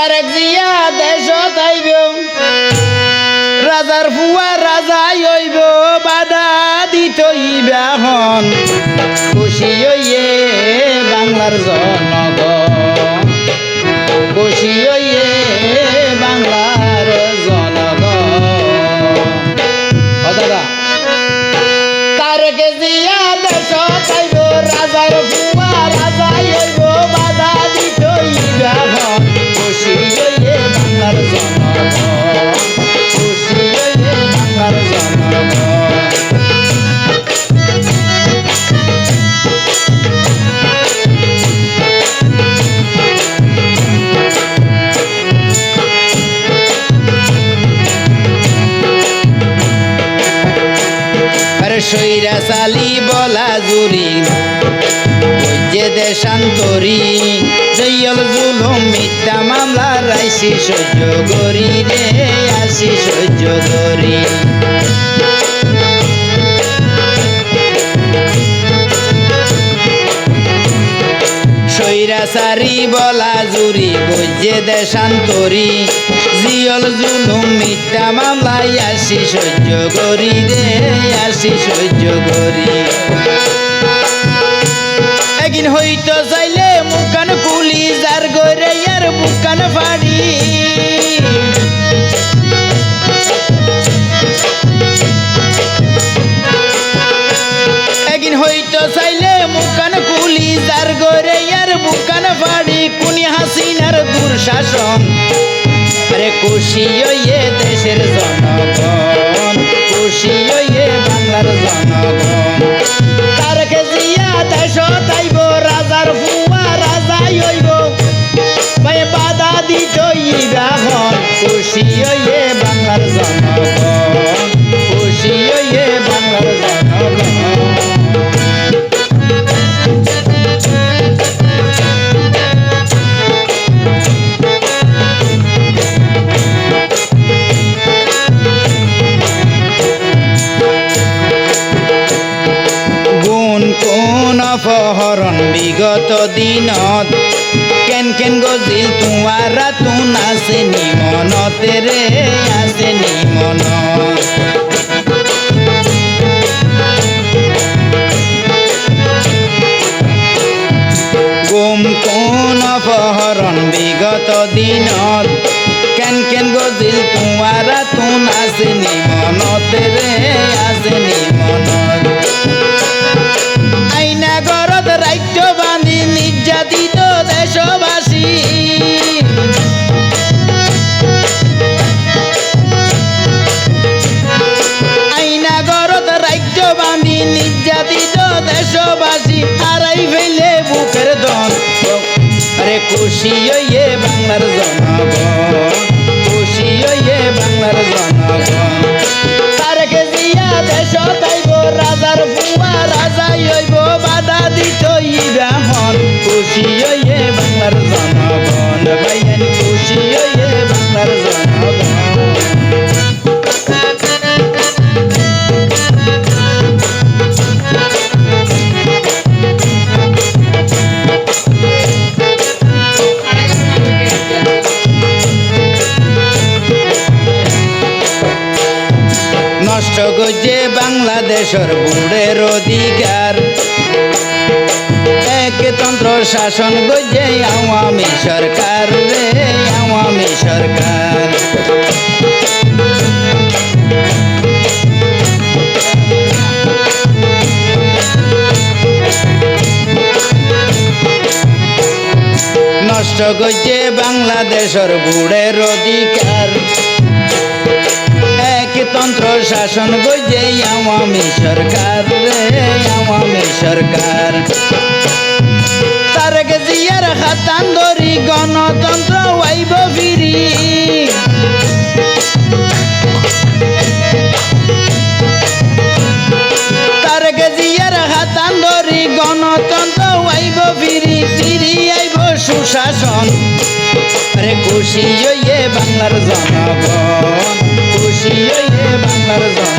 তারেক জিয়া দেশ তাইব রাজার ফুয়া রাজা হইব, বাধা দিতই ব্যাহন খুশি হইয়ে বাংলার জনগণ। খুশি হইয়ে সৈরা সালি বলা জুরি যে দেশান্তরি, জয়ল জুলুম, মিথ্যা মামলা, রাইসি সহ্য করি রে, আসি সহ্য করি। সৈরাচারি বলা জুরি গজ্জে দেশান্তরি। জিয়ল জুলুম মিথ্যা সহ্য করি রে আসি সহ্য করি। হাসিনার দুঃশাসন আরে খুশি হইয়ে দেশের জনগণ, খুশি হইয়ে বাংলার জনগণ। তারকে জিয়া দেশ তাইব অপহরণ বিগত দিনত। কেন কেন গজিল তোমারা তুন আছে নিমনতে রে আছে নিমন গুম কোন অপহরণ বিগত দিনত। কেন কেন গজিল তোমারা তুন আছে নিমনতে রে আছে নিমনত বাংলাদেশের বুড়ের অধিকার। একতন্ত্র শাসন গজে আওয়ামী সরকার রে, আওয়ামী সরকার। নষ্ট গজে বাংলাদেশের বুড়ের অধিকার। একতন্ত্র শাসন গজে আওয়ামী সরকার রে, আওয়ামী সরকার। তারকে জিয়ার হাতান ধরি গণতন্ত্র ওয়াইব ফিরি। তারকে জিয়ার হাতান ধরি গণতন্ত্র ওয়াইব ফিরি ফিরি আইব সুশাসন। আরে খুশি হইয়ে বাংলার জনগণ Merezan.